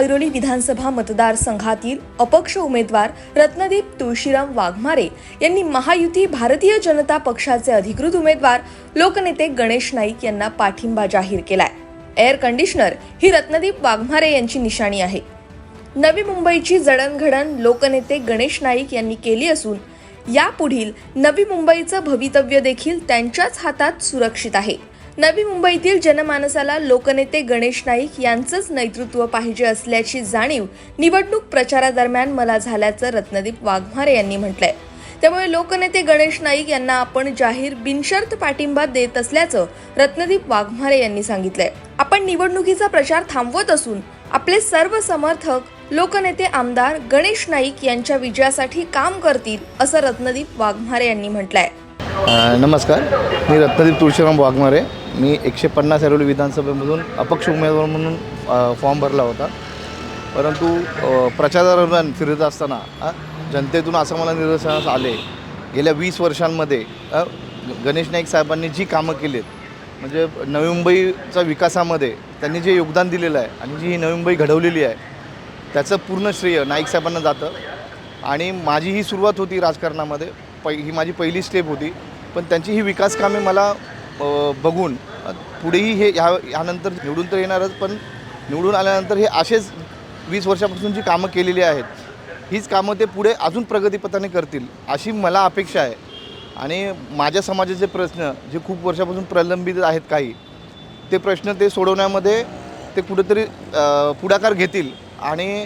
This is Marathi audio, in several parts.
ऐरोली विधानसभा मतदारसंघातील अपक्ष उमेदवार रत्नदीप तुळशीराम वाघमारे यांनी महायुती भारतीय जनता पक्षाचे अधिकृत उमेदवार लोकनेते गणेश नाईक यांना पाठिंबा जाहीर केलाय. एअर कंडिशनर ही रत्नदीप वाघमारे यांची निशाणी आहे. नवी मुंबईची जडणघडण लोकनेते गणेश नाईक यांनी केली असून यापुढील नवी मुंबईचं भवितव्य देखील त्यांच्याच हातात सुरक्षित आहे. नवी मुंबईतील जनमानसाला लोकनेते गणेश नाईक यांचंच नेतृत्व पाहिजे असल्याची जाणीव निवडणूक प्रचारादरम्यान मला झाल्याचं रत्नदीप वाघमारे यांनी म्हटलंय. त्यामुळे लोकनेते गणेश नाईक यांना आपण जाहीर बिनशर्त पाठिंबा देत असल्याचं रत्नदीप वाघमारे यांनी सांगितलंय. आपण निवडणुकीचा प्रचार थांबवत असून आपले सर्व समर्थक लोकनेते आमदार गणेश नाईक यांच्या विजयासाठी काम करतील असं रत्नदीप वाघमारे यांनी म्हटलंय. नमस्कार. मी रत्नदीप तुळशीराम वाघमारे. मी एकशे पन्नास ऐरोली विधानसभेमधून अपक्ष उमेदवार म्हणून फॉर्म भरला होता. परंतु प्रचारादरम्यान फिरत असताना जनतेतून असं मला निदर्शनास आले. गेल्या वीस वर्षांमध्ये गणेश नाईक साहेबांनी जी कामं केलीत म्हणजे नवी मुंबईच्या विकासामध्ये त्यांनी जे योगदान दिलेलं आहे आणि जी ही नवी मुंबई घडवलेली आहे त्याचं पूर्ण श्रेय नाईक साहेबांना जातं. आणि माझी ही सुरुवात होती राजकारणामध्ये. पै ही माझी पहिली स्टेप होती. पण त्यांची ही विकास कामे मला बघून पुढेही हे ह्या ह्यानंतर निवडून तर येणारच पण निवडून आल्यानंतर हे असेच वीस वर्षापासून जी कामं केलेली आहेत हीच कामं ते पुढे अजून प्रगतीपथाने करतील अशी मला अपेक्षा आहे. आणि माझ्या समाजाचे प्रश्न जे खूप वर्षापासून प्रलंबित आहेत काही ते प्रश्न ते सोडवण्यामध्ये ते कुठेतरी पुढाकार घेतील. आणि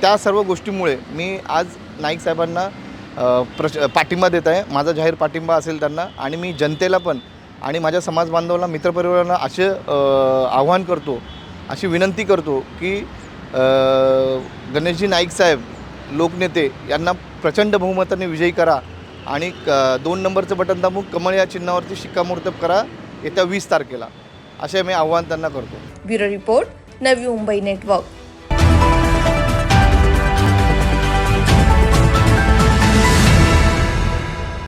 त्या सर्व गोष्टीमुळे मी आज नाईक साहेबांना प्रश पाठिंबा देत आहे. माझा जाहीर पाठिंबा असेल त्यांना आणि मी जनतेला पण आणि माझ्या समाज बांधवाला मित्रपरिवारांना असे आव्हान करतो अशी विनंती करतो की गणेशजी नाईक साहेब लोकनेते यांना प्रचंड बहुमताने विजयी करा आणि क- दोन नंबरचं बटन दाबून कमळ या चिन्हावरती शिक्कामोर्तब करा. येत्या वीस तारखेला असे मी आव्हान त्यांना करतो. Bureau report Navi Mumbai network.